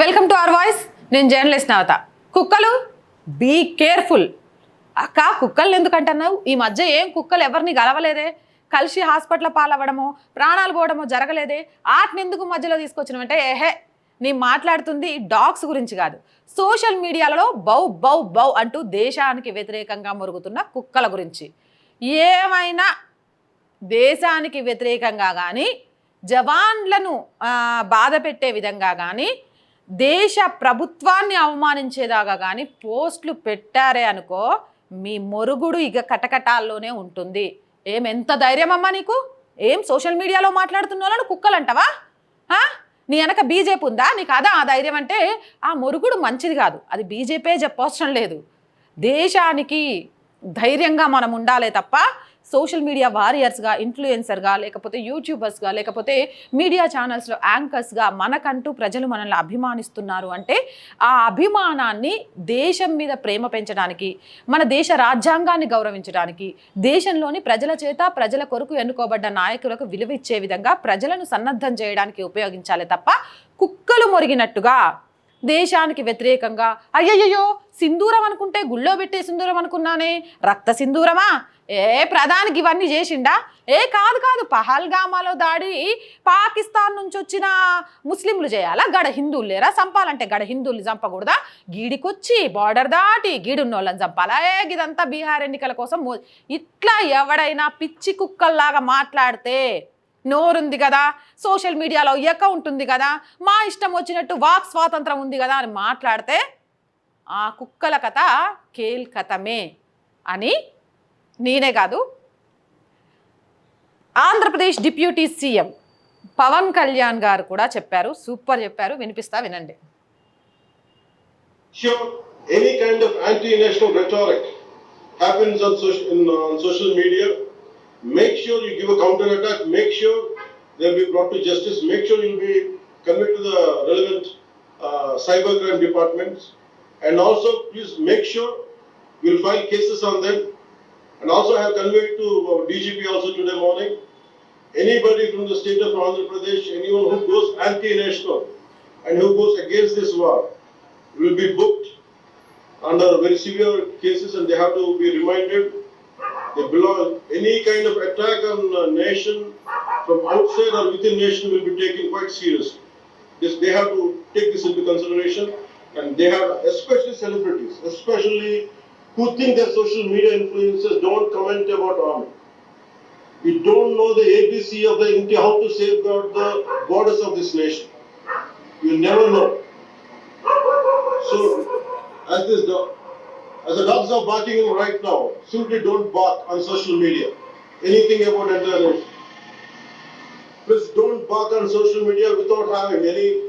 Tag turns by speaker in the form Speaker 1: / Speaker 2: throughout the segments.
Speaker 1: Welcome to our voice నేను journalist Navata. కుక్కలు be careful అక్క కుక్కల్ని ఎందుకంటున్నావు? ఈ మధ్య ఏం కుక్కలు ఎవరిని గలవలేదే? కలిసి హాస్పిటల్ పాలవ్వడమో ప్రాణాలు పోవడమో జరగలేదే? ఆటని ఎందుకు మధ్యలో తీసుకొచ్చినామంటే ఏహే నేను మాట్లాడుతుంది డాగ్స్ గురించి కాదు. సోషల్ మీడియాలలో బౌ బౌ బౌ అంటూ దేశానికి వ్యతిరేకంగా మురుగుతున్న కుక్కల గురించి. ఏమైనా దేశానికి వ్యతిరేకంగా కానీ జవాన్లను బాధ పెట్టే విధంగా కానీ దేశ ప్రభుత్వాన్ని అవమానించేదాకా కానీ పోస్టులు పెట్టారే అనుకో మీ మొరుగుడు ఇక కటకటాల్లోనే ఉంటుంది. ఏం ఎంత ధైర్యం అమ్మా నీకు? ఏం సోషల్ మీడియాలో మాట్లాడుతున్న వాళ్ళను కుక్కలంటావా నీ వెనక బీజేపీ ఉందా? నీకు అదా ఆ ధైర్యం అంటే ఆ మొరుగుడు మంచిది కాదు. అది బీజేపీ చెప్పవసరం లేదు. దేశానికి ధైర్యంగా మనం ఉండాలే తప్ప సోషల్ మీడియా వారియర్స్గా ఇన్ఫ్లుయెన్సర్గా లేకపోతే యూట్యూబర్స్గా లేకపోతే మీడియా ఛానల్స్లో యాంకర్స్గా మనకంటూ ప్రజలు మనల్ని అభిమానిస్తున్నారు అంటే ఆ అభిమానాన్ని దేశం మీద ప్రేమ పెంచడానికి మన దేశ రాజ్యాంగాన్ని గౌరవించడానికి దేశంలోని ప్రజల చేత ప్రజల కొరకు ఎన్నుకోబడ్డ నాయకులకు విలువ ఇచ్చే విధంగా ప్రజలను సన్నద్ధం చేయడానికి ఉపయోగించాలి తప్ప కుక్కలు మొరిగినట్టుగా దేశానికి వ్యతిరేకంగా అయ్యయ్యో సింధూరం అనుకుంటే గుళ్ళో పెట్టే సింధూరం అనుకున్నానే రక్త సింధూరమా? ఏ ప్రధానికి ఇవన్నీ చేసిండా? ఏ కాదు కాదు పహల్గామాలో దాడి పాకిస్తాన్ నుంచి వచ్చిన ముస్లింలు చేయాలా? గడ హిందువులు లేరా? చంపాలంటే గడ హిందువులు చంపకూడదా? గీడికొచ్చి బార్డర్ దాటి గీడున్న వాళ్ళని చంపాలా? ఏ ఇదంతా బీహార్ ఎన్నికల కోసం ఇట్లా ఎవడైనా పిచ్చి కుక్కల్లాగా మాట్లాడితే నోరుంది కదా? సోషల్ మీడియాలో అకౌంట్ ఉంది కదా? మా ఇష్టం వచ్చినట్టు వాక్ స్వాతంత్రం ఉంది కదా? అని మాట్లాడితే ఆ కుక్కల కథ కేల్ కథమే అని నేనే కాదు ఆంధ్రప్రదేశ్ డిప్యూటీ సీఎం పవన్ కళ్యాణ్ గారు కూడా చెప్పారు సూపర్ చెప్పారు వినిపిస్తా వినండి
Speaker 2: any kind of anti-national rhetoric happens on social, in, uh, on social media, make sure you give a counter-attack, make sure they'll be brought to justice, make sure you'll be conveyed to the relevant uh, cybercrime departments, and also please make sure you'll file cases on them, and also I have conveyed to uh, DGP also today morning, anybody from the state of Andhra Pradesh, anyone who goes anti-national and who goes against this war, will be booked under very severe cases and they have to be reminded. They belong any kind of attack on nation from outside or within nation will be taken quite seriously. This they have to take this into consideration and they have especially celebrities especially who think that social media influencers don't comment about army we don't know the abc of the india how to safeguard the borders of this nation you'll never know so, as this dog, as the dogs are barking right now, simply don't bark on social media. Anything about entire nation. Please don't bark on social media without having any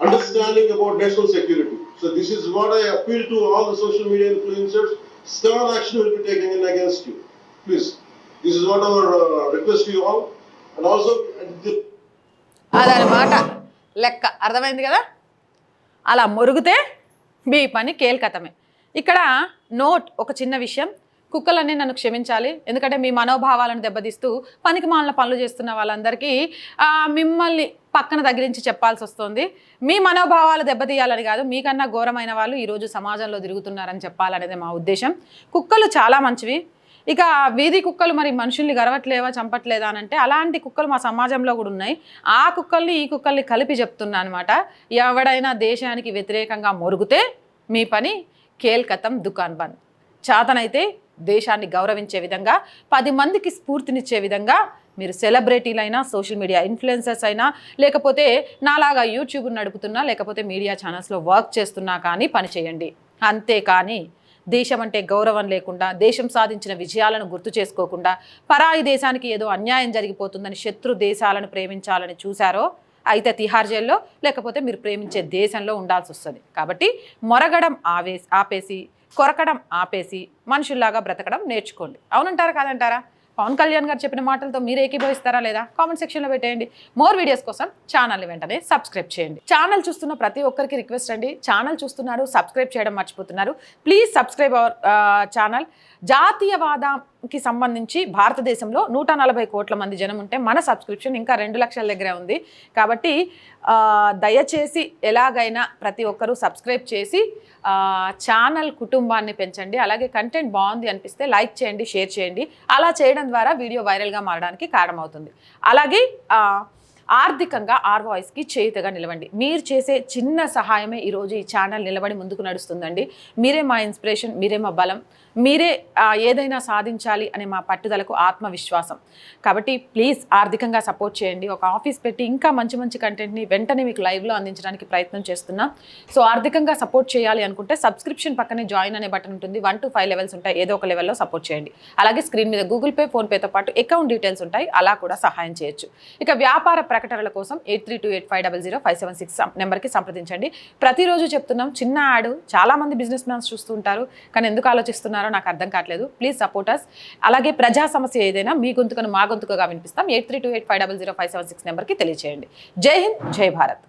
Speaker 2: understanding about national security. So this is what I appeal to all the social media influencers. Stern action will be taken in against you. Please. This is what our uh, request to you all. And also, the
Speaker 1: అదనమాట లెక్క అర్థమైంది కదా అలా మొరిగితే మీ పని కేల్కతమే ఇక్కడ note ఒక చిన్న విషయం కుక్కలన్నీ నన్ను క్షమించాలి ఎందుకంటే మీ మనోభావాలను దెబ్బతీస్తూ పనికి మాలిన పనులు చేస్తున్న వాళ్ళందరికీ ఆ, మిమ్మల్ని పక్కన తగిలించి చెప్పాల్సి వస్తుంది మీ మనోభావాలు దెబ్బతీయాలని కాదు మీకన్నా ఘోరమైన వాళ్ళు ఈరోజు సమాజంలో తిరుగుతున్నారని చెప్పాలనేది మా ఉద్దేశం. కుక్కలు చాలా మంచివి. ఇక వీధి కుక్కలు మరి మనుషుల్ని గరవట్లేవా చంపట్లేదా అని అంటే అలాంటి కుక్కలు మా సమాజంలో కూడా ఉన్నాయి. ఆ కుక్కల్ని ఈ కుక్కల్ని కలిపి చెప్తున్నా అనమాట ఎవడైనా దేశానికి వ్యతిరేకంగా మొరుగుతే మీ పని కేల్కతం దుకాన్ బంద్. చాతనైతే దేశాన్ని గౌరవించే విధంగా పది మందికి స్ఫూర్తినిచ్చే విధంగా మీరు సెలబ్రిటీలైనా సోషల్ మీడియా ఇన్ఫ్లుయెన్సర్స్ అయినా లేకపోతే నాలాగా యూట్యూబ్ నడుపుతున్నా లేకపోతే మీడియా ఛానల్స్లో వర్క్ చేస్తున్నా కానీ పని చేయండి. అంతేకాని దేశం అంటే గౌరవం లేకుండా దేశం సాధించిన విజయాలను గుర్తు చేసుకోకుండా పరాయి దేశానికి ఏదో అన్యాయం జరిగిపోతుందని శత్రు దేశాలను ప్రేమించాలని చూశారో అయితే తిహార్ జైల్లో లేకపోతే మీరు ప్రేమించే దేశంలో ఉండాల్సి వస్తుంది కాబట్టి మొరగడం ఆవేసి ఆపేసి కొరకడం ఆపేసి మనుషుల్లాగా బ్రతకడం నేర్చుకోండి. అవునంటారా కాదంటారా? పవన్ కళ్యాణ్ గారు చెప్పిన మాటలతో మీరు ఏకీభవిస్తారా లేదా? కామెంట్ సెక్షన్లో పెట్టేయండి. మోర్ వీడియోస్ కోసం ఛానల్ని వెంటనే సబ్స్క్రైబ్ చేయండి. ఛానల్ చూస్తున్న ప్రతి ఒక్కరికి రిక్వెస్ట్ అండి. ఛానల్ చూస్తున్నారు సబ్స్క్రైబ్ చేయడం మర్చిపోతున్నారు. Please subscribe our channel. జాతీయవాదంకి సంబంధించి భారతదేశంలో నూట నలభై కోట్ల మంది జనం ఉంటే మన సబ్స్క్రిప్షన్ ఇంకా రెండు లక్షల దగ్గరే ఉంది. కాబట్టి దయచేసి ఎలాగైనా ప్రతి ఒక్కరూ సబ్స్క్రైబ్ చేసి ఛానల్ కుటుంబాన్ని పెంచండి. అలాగే కంటెంట్ బాగుంది అనిపిస్తే లైక్ చేయండి షేర్ చేయండి. అలా చేయడం ద్వారా వీడియో వైరల్గా మారడానికి కారణమవుతుంది. అలాగే ఆర్థికంగా ఆర్ వాయిస్కి చేయుతగా నిలవండి. మీరు చేసే చిన్న సహాయమే ఈరోజు ఈ ఛానల్ నిలబడి ముందుకు నడుస్తుందండి. మీరే మా ఇన్స్పిరేషన్ మీరే మా బలం. మీరే ఏదైనా సాధించాలి అనే మా పట్టుదలకు ఆత్మవిశ్వాసం. కాబట్టి ప్లీజ్ ఆర్థికంగా సపోర్ట్ చేయండి. ఒక ఆఫీస్ పెట్టి ఇంకా మంచి మంచి కంటెంట్ని వెంటనే మీకు లైవ్లో అందించడానికి ప్రయత్నం చేస్తున్నాం. సో ఆర్థికంగా సపోర్ట్ చేయాలి అనుకుంటే సబ్స్క్రిప్షన్ పక్కనే జాయిన్ అనే బటన్ ఉంటుంది. వన్ టు ఫైవ్ లెవెల్స్ ఉంటాయి. ఏదో ఒక లెవెల్లో సపోర్ట్ చేయండి. అలాగే స్క్రీన్ మీద గూగుల్ పే ఫోన్పేతో పాటు అకౌంట్ డీటెయిల్స్ ఉంటాయి. అలా కూడా సహాయం చేయొచ్చు. ఇక వ్యాపార ప్రకటనల కోసం eight three two eight five double zero five seven six నెంబర్కి సంప్రదించండి. ప్రతిరోజు చెప్తున్నాం చిన్న యాడ్. చాలామంది బిజినెస్ మ్యాన్స్ చూస్తుంటారు కానీ ఎందుకు ఆలోచిస్తున్నారు? నాకు అర్థం కావట్లేదు. ప్లీజ్ సపోర్ట్ అస్ అలాగే ప్రజా సమస్య ఏదైనా మీ గొంతుకను మా గొంతుకగా వినిపిస్తాం. Eight three two eight five double zero five seven six నెంబర్కి తెలియజేయండి జై హింద్ జై భారత్.